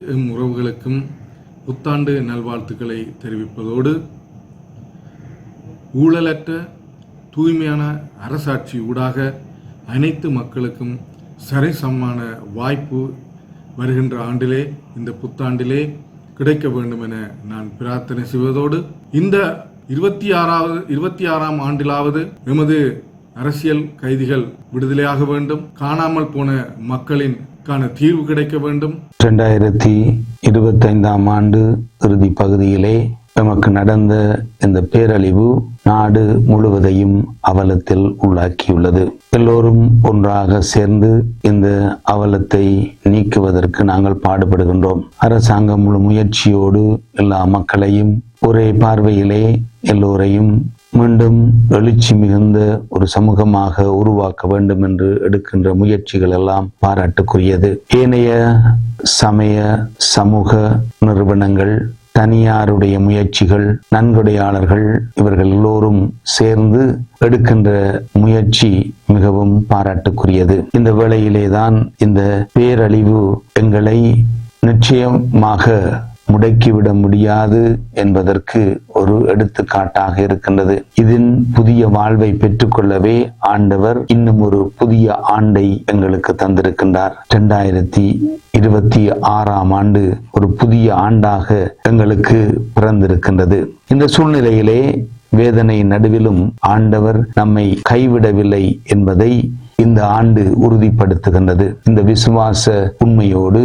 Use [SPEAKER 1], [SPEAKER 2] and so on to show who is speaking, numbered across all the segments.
[SPEAKER 1] M உறவுகளுக்கும் புத்தாண்டு நல்வாழ்த்துக்களை தெரிவிப்பதோடு ஊழலற்ற தூய்மையான அரசாட்சி ஊடாக அனைத்து மக்களுக்கும் சரிசமமான வாய்ப்பு வருகின்ற ஆண்டிலே இந்த புத்தாண்டிலே கிடைக்க வேண்டும் என நான் பிரார்த்தனை செய்வதோடு இந்த இருபத்தி ஆறாவது இருபத்தி ஆறாம் ஆண்டிலாவது எமது அரசியல் கைதிகள் விடுதலையாக வேண்டும் காணாமல் போன மக்களின் கான தீர்வு கிடைக்க வேண்டும்.
[SPEAKER 2] ரெண்டாயிரத்தி இருபத்தைந்தாம் ஆண்டு இறுதி பகுதியிலே நமக்கு நடந்த இந்த பேரழிவு நாடு முழுவதையும் அவலத்தில் உள்ளாக்கியுள்ளது. எல்லோரும் ஒன்றாக சேர்ந்து இந்த அவலத்தை நீக்குவதற்கு நாங்கள் பாடுபடுகின்றோம். அரசாங்கம் முழு முயற்சியோடு எல்லா மக்களையும் ஒரே பார்வையிலே எல்லோரையும் மீண்டும் எழுச்சி மிகுந்த ஒரு சமூகமாக உருவாக்க வேண்டும் என்று எடுக்கின்ற முயற்சிகள் எல்லாம் பாராட்டுக்குரியது. ஏனைய சமய சமூக நிறுவனங்கள் தனியாருடைய முயற்சிகள் நன்கொடையாளர்கள் இவர்கள் எல்லோரும் சேர்ந்து எடுக்கின்ற முயற்சி மிகவும் பாராட்டுக்குரியது. இந்த வேளையிலேதான் இந்த பேரழிவு எங்களை நிச்சயமாக முடக்கிவிட முடியாது என்பதற்கு ஒரு எடுத்துக்காட்டாக இருக்கின்றது. இதன் புதிய வாழ்வை பெற்றுக்கொள்ளவே ஆண்டவர் இன்னும் ஒரு புதிய ஆண்டை எங்களுக்கு தந்திருக்கின்றார். இரண்டாயிரத்தி இருபத்தி ஆறாம் ஆண்டு ஒரு புதிய ஆண்டாக எங்களுக்கு பிறந்திருக்கின்றது. இந்த சூழ்நிலையிலே வேதனை நடுவிலும் ஆண்டவர் நம்மை கைவிடவில்லை என்பதை இந்த ஆண்டு உறுதிப்படுத்துகின்றது. இந்த விசுவாச உண்மையோடு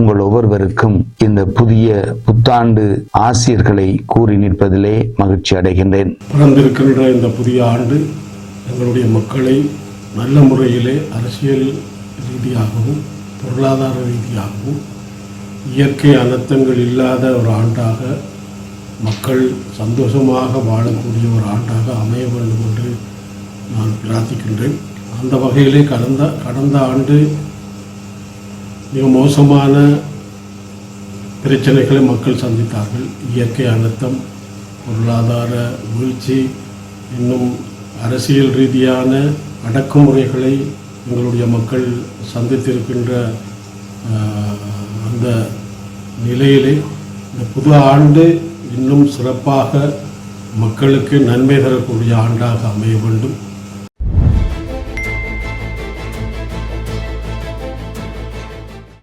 [SPEAKER 2] உங்கள் ஒவ்வொருவருக்கும் இந்த புதிய புத்தாண்டு ஆசிரியர்களை கூறி நிற்பதிலே மகிழ்ச்சி அடைகின்றேன்.
[SPEAKER 3] பிறந்திருக்கின்ற இந்த புதிய ஆண்டு எங்களுடைய மக்களை நல்ல முறையிலே அரசியல் ரீதியாகவும் பொருளாதார ரீதியாகவும் இயற்கை அனர்த்தங்கள் இல்லாத ஒரு ஆண்டாக மக்கள் சந்தோஷமாக வாழக்கூடிய ஒரு ஆண்டாக அமைய வேண்டும் என்று நான் பிரார்த்திக்கின்றேன். அந்த வகையிலே கடந்த கடந்த ஆண்டு மிக மோசமான பிரச்சனைகளை மக்கள் சந்தித்தார்கள். இயற்கை அனர்த்தம் பொருளாதார வீழ்ச்சி இன்னும் அரசியல் ரீதியான அடக்குமுறைகளை எங்களுடைய மக்கள் சந்தித்திருக்கின்ற அந்த நிலையிலே இந்த புது ஆண்டு இன்னும் சிறப்பாக மக்களுக்கு நன்மை தரக்கூடிய ஆண்டாக அமைய வேண்டும்.